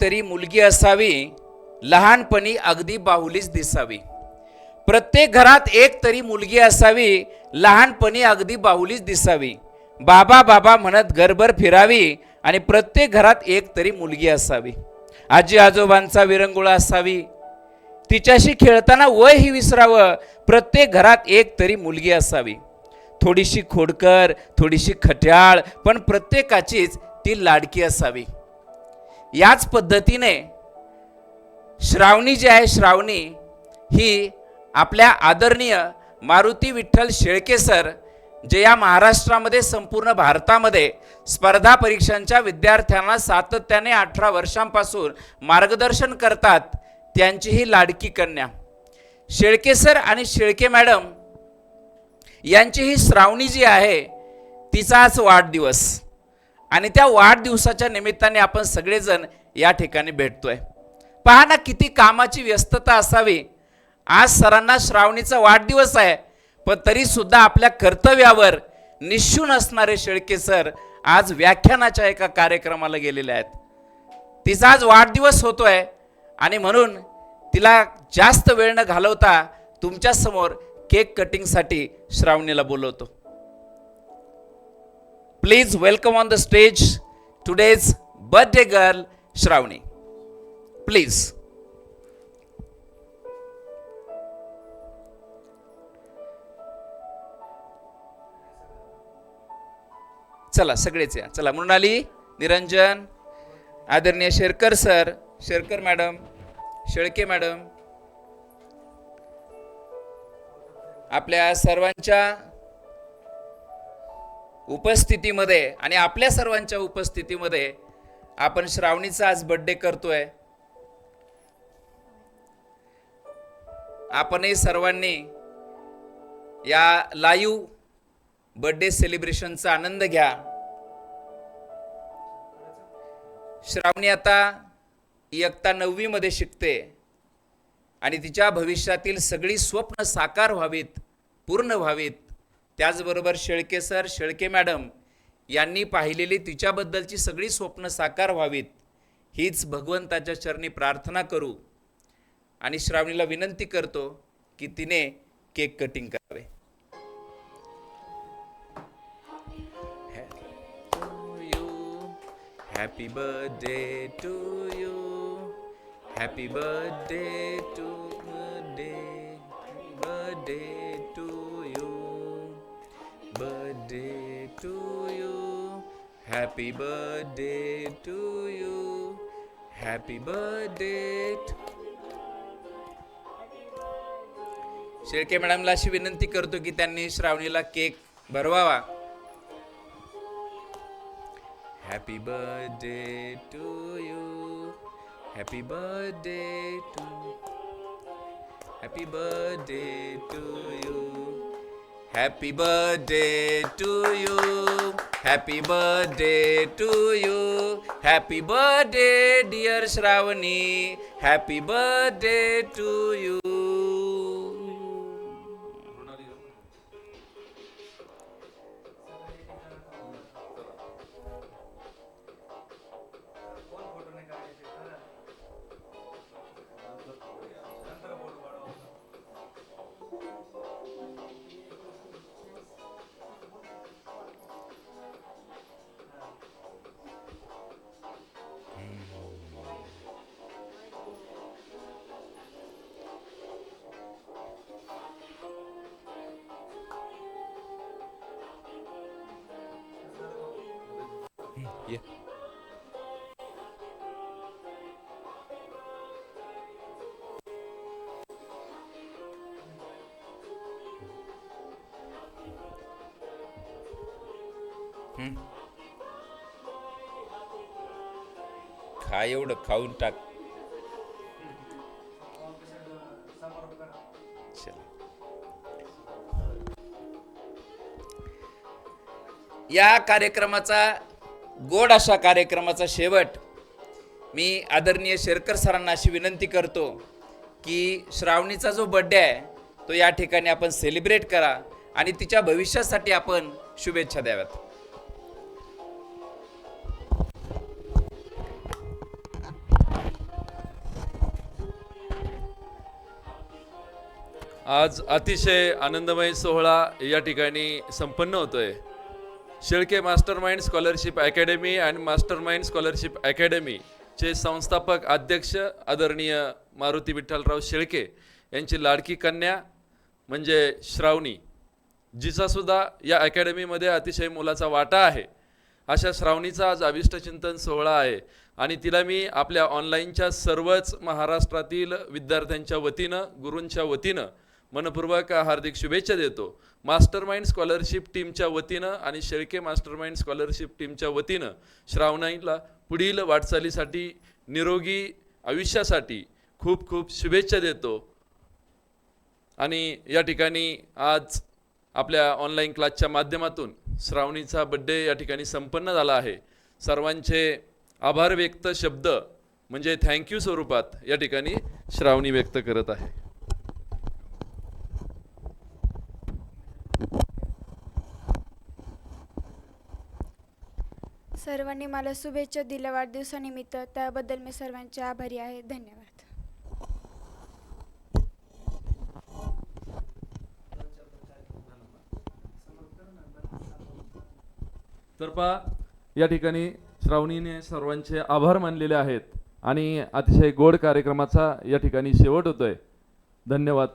तरी मुलगी असावी लहानपणी अगदी बाहुलीच दिसावी. प्रत्येक घरात एक तरी मुलगी असावी लहानपणी अगदी बाहुलीच दिसावी. बाबा बाबा म्हणत घरभर फिरावी आणि प्रत्येक घरात एक तरी मुलगी असावी. आजी आजोबांचा विरंगुळा असावी. तिच्याशी खेळताना वय ही विसरावं प्रत्येक घरात एक तरी मुलगी असावी. थोडीशी खोडकर थोडीशी खट्याळ पण प्रत्येकाचीच ती लाडकी असावी. याच पद्धतीने श्रावणी जी आहे श्रावणी ही आपल्या आदरणीय मारुती विठ्ठल शेळके सर जे या महाराष्ट्रामध्ये संपूर्ण भारतामध्ये स्पर्धा परीक्षांच्या विद्यार्थ्यांना सातत्याने अठरा वर्षांपासून मार्गदर्शन करतात त्यांची ही लाडकी कन्या. शेळके सर आणि शेळके मॅडम यांची ही श्रावणी जी आहे तिचाच वाढदिवस. आणि त्या वाढदिवसाच्या निमित्ताने आपण सगळेजण या ठिकाणी भेटतोय. पहा ना किती कामाची व्यस्तता असावी. आज सरांना श्रावणीचा वाढदिवस आहे पण तरी सुद्धा आपल्या कर्तव्यावर निशून असणारे शेळके सर आज व्याख्यानाच्या एका कार्यक्रमाला गेलेले आहेत. तिचा आज वाढदिवस होतोय आणि म्हणून तिला जास्त वेळ न घालवता तुमच्यासमोर केक कटिंगसाठी श्रावणीला बोलवतो. Please welcome on the stage today's birthday girl Shravani please चला सगळेच या. चला मृणाली निरंजन आदरणीय Sherkar sir Sherkar madam Shelke madam आपल्या सर्वांच्या उपस्थितीमध्ये आणि आपल्या सर्वांच्या उपस्थितीमध्ये आपण श्रावणीचा आज बर्थडे करतोय. आपणही सर्वांनी या लाईव्ह बर्थडे सेलिब्रेशनचा आनंद घ्या. श्रावणी आता इयत्ता नववीमध्ये शिकते आणि तिच्या भविष्यातील सगळी स्वप्न साकार व्हावीत पूर्ण व्हावीत. त्याचबरोबर शेळके सर शेळके मॅडम यांनी पाहिलेली तिच्याबद्दलची सगळी स्वप्न साकार व्हावीत. हीच भगवंताच्या चरणी प्रार्थना करू. आणि श्रावणीला विनंती करतो की तिने केक कटिंग करावे. Happy birthday to you happy birthday to birthday birthday to birthday to to you happy to you. Happy birthday. Shelke मॅडमला अशी विनंती करतो की त्यांनी श्रावणीला cake भरवावा. Happy birthday to you happy birthday to happy birthday to you Happy birthday to you. Happy birthday to you. Happy birthday, dear Shravani. Happy birthday to you. ये हम्म. Hmm? खा एवढं खाऊन टाक. या कार्यक्रमाचा गोड अशा कार्यक्रमाचा शेवट मी आदरणीय शेरकर सरांना अशी विनंती करतो की श्रावणीचा जो बड्डे आहे तो या ठिकाणी आपण सेलिब्रेट करा आणि तिच्या भविष्यासाठी आपण शुभेच्छा द्याव्यात. आज अतिशय आनंदमय सोहळा या ठिकाणी संपन्न होतोय. Shelke master mind scholarship academy and master mind scholarship अकॅडमीचे संस्थापक अध्यक्ष आदरणीय मारुती विठ्ठलराव शेळके यांची लाडकी कन्या म्हणजे श्रावणी जिचासुद्धा या अकॅडमीमध्ये अतिशय मोलाचा वाटा आहे. अशा श्रावणीचा आज अविष्टचिंतन सोहळा आहे आणि तिला मी आपल्या ऑनलाईनच्या सर्वच महाराष्ट्रातील विद्यार्थ्यांच्या वतीनं गुरूंच्या वतीनं मनपूर्वक हार्दिक शुभेच्छा देतो. मास्टर माइंड स्कॉलरशिप टीमच्या वतीनं आणि शेळके मास्टर माइंड स्कॉलरशिप टीमच्या वतीनं श्रावणाईला पुढील वाटचालीसाठी निरोगी आयुष्यासाठी खूप खूप शुभेच्छा देतो. आणि या ठिकाणी आज आपल्या ऑनलाईन क्लासच्या माध्यमातून श्रावणीचा बड्डे या ठिकाणी संपन्न झाला आहे. सर्वांचे आभार व्यक्त शब्द म्हणजे थँक्यू स्वरूपात या ठिकाणी श्रावणी व्यक्त करत आहे. सर्वांनी मला शुभेच्छा दिल्या वाढदिवसानिमित्त. त्याबद्दल मी सर्वांचे आभारी आहे. धन्यवाद. तर पहा या ठिकाणी श्रावणीने सर्वांचे आभार मानलेले आहेत आणि अतिशय गोड कार्यक्रमाचा या ठिकाणी शेवट होतोय. धन्यवाद.